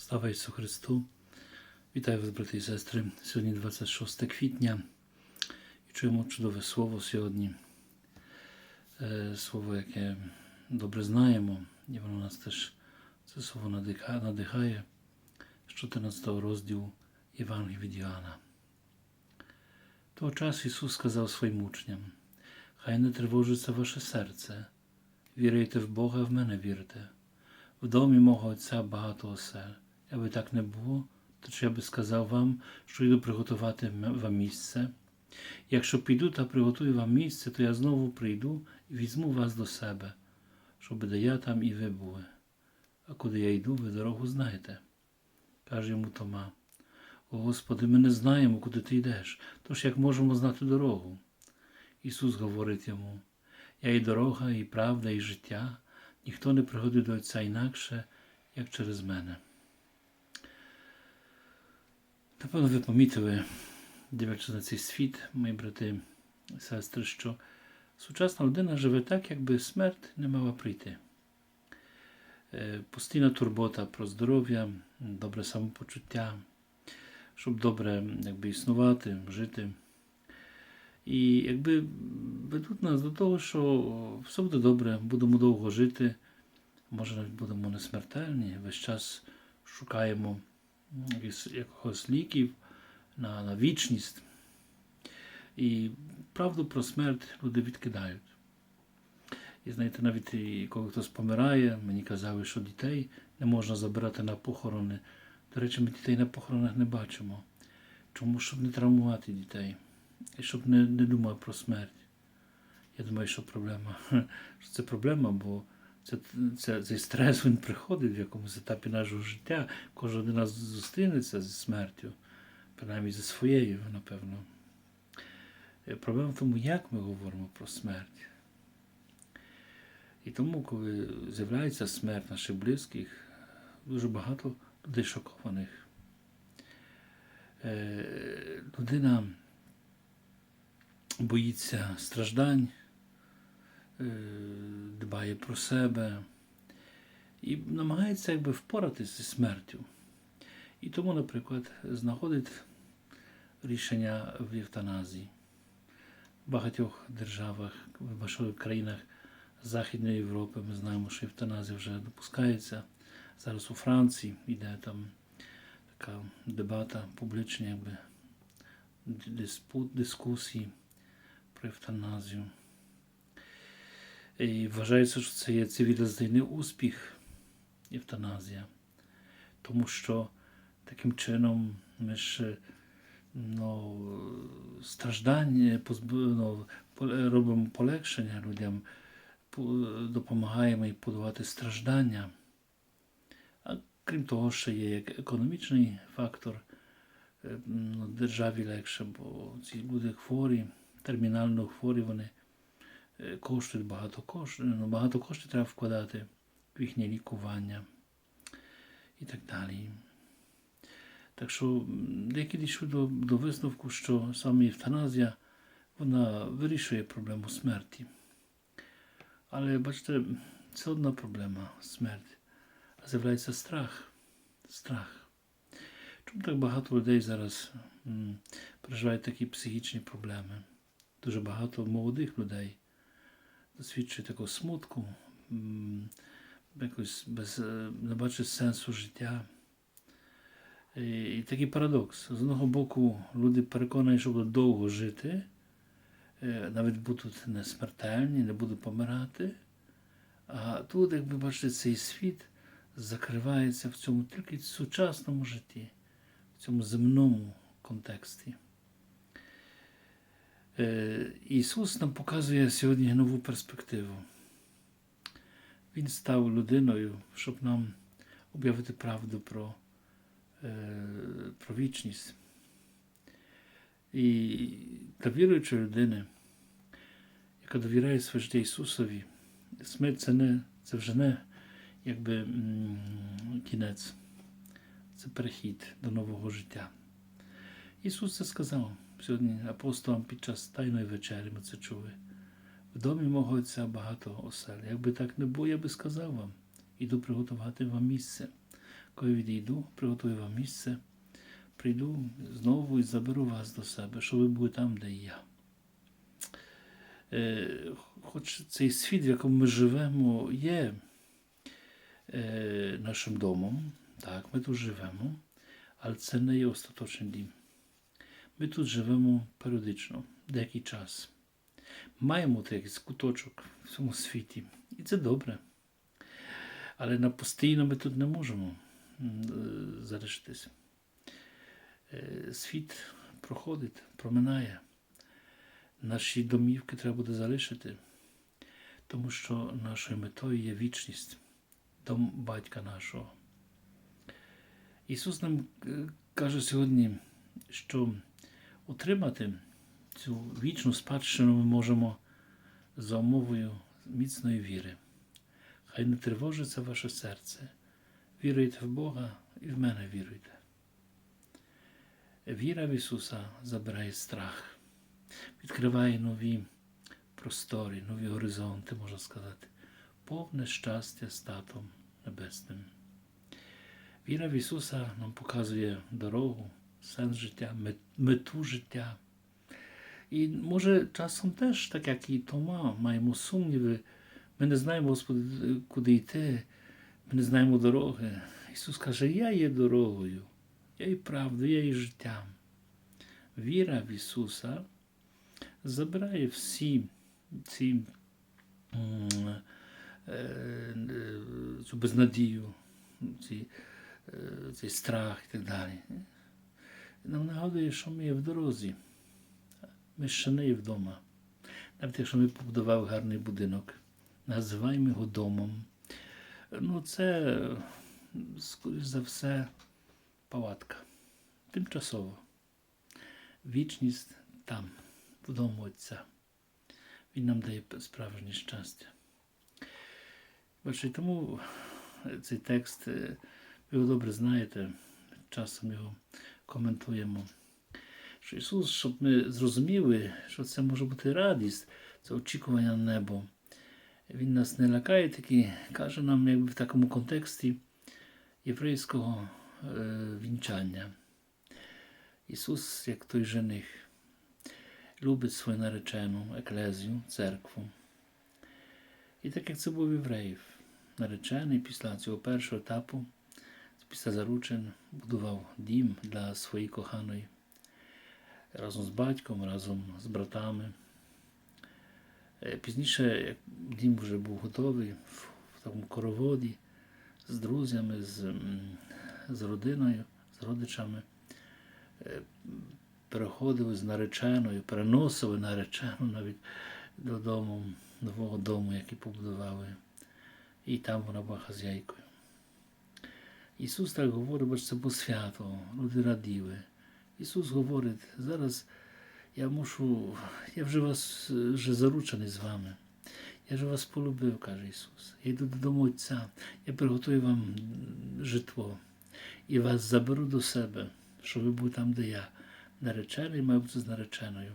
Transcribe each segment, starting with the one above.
Слава Ісусу Христу! Вітаю вас, брати і сестри. Сьогодні 26 квітня і чуємо чудове слово сьогодні. Е, Слово, яке добре знаємо, і воно нас теж це слово надихає, надихає з 14 розділу Євангелії від Іоанна. Того часу Ісус сказав своїм учням: Хай не тривожиться ваше серце, вірите в Бога, в мене вірте. В домі мого Отця багато осель. Якби так не було, то чи я би сказав вам, що йду приготувати вам місце? Якщо піду та приготую вам місце, то я знову прийду і візьму вас до себе, щоб де я там і ви були. А куди я йду, ви дорогу знаєте. Каже йому Тома: О Господи, ми не знаємо, куди ти йдеш, тож як можемо знати дорогу? Ісус говорить йому: Я і дорога, і правда, і життя. Ніхто не приходить до Отця інакше, як через мене. Напевно, ви помітили, дивлячись на цей світ, мої брати і сестри, що сучасна людина живе так, якби смерть не мала прийти. Е, Постійна турбота про здоров'я, добре самопочуття, щоб добре якби, існувати, жити. І якби ведуть нас до того, що все буде добре, будемо довго жити, може навіть будемо не смертельні, весь час шукаємо якихось, якогось ліків на, на вічність. І правду про смерть люди відкидають. І знаєте, навіть коли хтось помирає, мені казали, що дітей не можна забирати на похорони. До речі, ми дітей на похоронах не бачимо. Чому щоб не травмувати дітей? І щоб не, не думав про смерть. Я думаю, що проблема. Що це проблема, бо це, це, цей стрес він приходить в якомусь етапі нашого життя. Кожен один нас зустрінеться зі смертю, принаймні зі своєю, напевно. Е, Проблема в тому, як ми говоримо про смерть. І тому, коли з'являється смерть наших близьких, дуже багато людей шокованих. Е, Людина боїться страждань, е, дбає про себе і намагається якби впоратися зі смертю. І тому, наприклад, знаходить рішення в евтаназії. В багатьох державах, в багатьох країнах Західної Європи ми знаємо, що евтаназія вже допускається. Зараз у Франції йде там така дебата, публічні якби, диспут, дискусії про евтаназію. І вважається, що це є цивілізаційний успіх евтаназія, тому що таким чином ми ж ну, страждання ну, робимо полегшення людям, допомагаємо їм подолати страждання. А крім того, ще є як економічний фактор. Е, Ну, державі легше, бо ці люди хворі, термінально хворі, вони е, коштують багато коштів, ну, багато коштів треба вкладати в їхнє лікування і так далі. Так що деякі дійшли до, до висновку, що саме евтаназія вона вирішує проблему смерті. Але бачите, це одна проблема смерть. А з'являється страх. Страх. Чому так багато людей зараз м, переживають такі психічні проблеми? Дуже багато молодих людей досвідчують такого смутку, якось без, е, не бачать сенсу життя. І, і такий парадокс. З одного боку, люди переконані, що будуть довго жити, е, навіть будуть не смертельні, не будуть помирати. А тут, як ви бачите, цей світ закривається в цьому тільки сучасному житті, в цьому земному контексті. Е, Ісус нам показує сьогодні нову перспективу. Він став людиною, щоб нам об'явити правду про, е, про вічність. І для віруючої людини, яка довіряє своє життя Ісусові, смерть це, не, це вже не якби кінець, це перехід до нового життя. Ісус це сказав сьогодні апостолам під час Тайної вечері, ми це чули. В домі мого Отця багато осель. Якби так не було, я би сказав вам, іду приготувати вам місце. коли відійду, приготую вам місце, прийду знову і заберу вас до себе, щоб ви були там, де і я. Е, Хоч цей світ, в якому ми живемо, є е, нашим домом, так, ми тут живемо, але це не є остаточний дім. Ми тут живемо періодично, деякий час. Маємо якийсь куточок в цьому світі, і це добре. Але на постійно ми тут не можемо е, залишитись. Е, Світ проходить, проминає. Наші домівки треба буде залишити, тому що нашою метою є вічність, дом батька нашого. Ісус нам е, каже сьогодні, що отримати цю вічну спадщину ми можемо за умовою міцної віри. Хай не тривожиться ваше серце. Віруйте в Бога і в мене віруйте. Віра в Ісуса забирає страх, відкриває нові простори, нові горизонти, можна сказати, повне щастя з Татом Небесним. Віра в Ісуса нам показує дорогу, сенс життя, мету життя. І може часом теж, так як і Тома, маємо сумніви. Ми не знаємо, Господи, куди йти, ми не знаємо дороги. Ісус каже, я є дорогою, я є правдою, я є життям. Віра в Ісуса забирає всі ці е, е, цю безнадію, е, цей страх і так далі. Нам нагадує, що ми є в дорозі. Ми ще не є вдома. Навіть якщо ми побудували гарний будинок, називаємо його домом. Ну, це, скоріш за все, палатка. Тимчасово. Вічність там, вдома Отця. Він нам дає справжнє щастя. Бачите, тому цей текст, ви його добре знаєте, часом його коментуємо. Що Ісус, щоб ми зрозуміли, що це може бути радість, це очікування на небо. Він нас не лякає, таки каже нам, якби в такому контексті єврейського е, вінчання. Ісус, як той жених, любить свою наречену еклезію, церкву. І так як це був євреїв, наречений після цього першого етапу, після заручин, будував дім для своєї коханої разом з батьком, разом з братами. Е, Пізніше, як дім вже був готовий в, такому короводі з друзями, з, з родиною, з родичами, е, переходили з нареченою, переносили наречену навіть додому, нового дому, який побудували. І там вона була хазяйкою. Ісус так говорить, бо це було свято, люди раділи. Ісус говорить, зараз я мушу, я вже вас вже заручений з вами. Я ж вас полюбив, каже Ісус. Я йду додому Отця, я приготую вам житло і вас заберу до себе, щоб ви були там, де я. Наречений має бути з нареченою.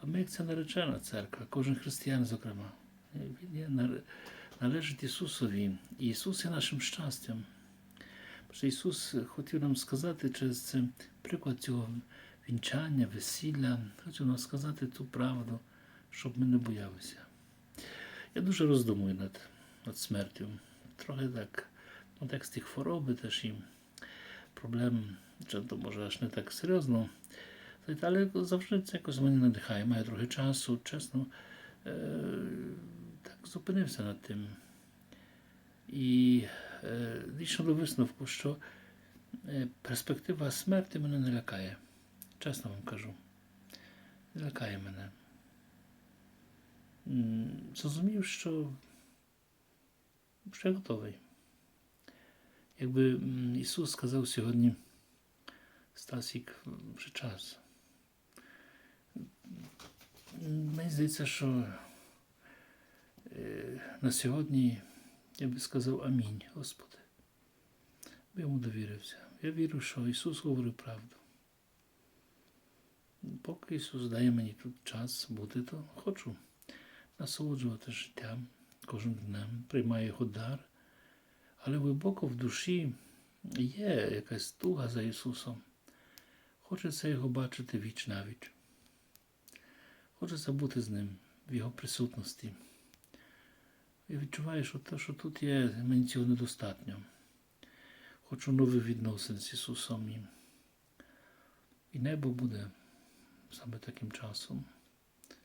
А ми, як це наречена церква, кожен християн, зокрема, він є, належить Ісусові. І Ісус є нашим щастям. Що Ісус хотів нам сказати через це приклад цього вінчання, весілля, хотів нам сказати ту правду, щоб ми не боялися. Я дуже роздумую над, над смертю. Трохи так, в контексті хвороби теж і проблем, часто може аж не так серйозно. Але завжди це якось мене надихає. Маю трохи часу, чесно, е, так зупинився над тим. І е, дійшов до висновку, що е, перспектива смерті мене не лякає. Чесно вам кажу. Не лякає мене. Зрозумів, що, я готовий. Якби Ісус сказав сьогодні, Стасік, вже час. Мені здається, що е, на сьогодні я би сказав Амінь, Господи. Би йому довірився. Я вірю, що Ісус говорить правду. Поки Ісус дає мені тут час бути, то хочу насолоджувати життям кожним днем, приймаю його дар, але глибоко в душі є якась туга за Ісусом. Хочеться його бачити віч навіч. Хочеться бути з ним в Його присутності. І відчуваю, що те, що тут є, мені цього недостатньо. Хочу нових відносин з Ісусом. І, небо буде саме таким часом,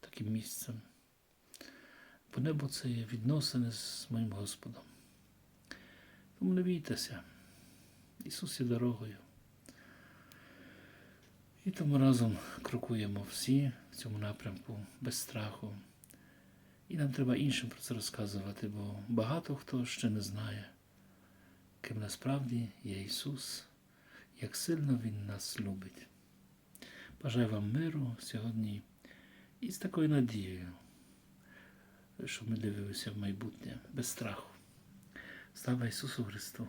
таким місцем. Бо небо це є відносини з моїм Господом. Тому не бійтеся. Ісус є дорогою. І тому разом крокуємо всі в цьому напрямку без страху. І нам треба іншим про це розказувати, бо багато хто ще не знає, ким насправді є Ісус, як сильно Він нас любить. Бажаю вам миру сьогодні і з такою надією, щоб ми дивилися в майбутнє без страху. Слава Ісусу Христу!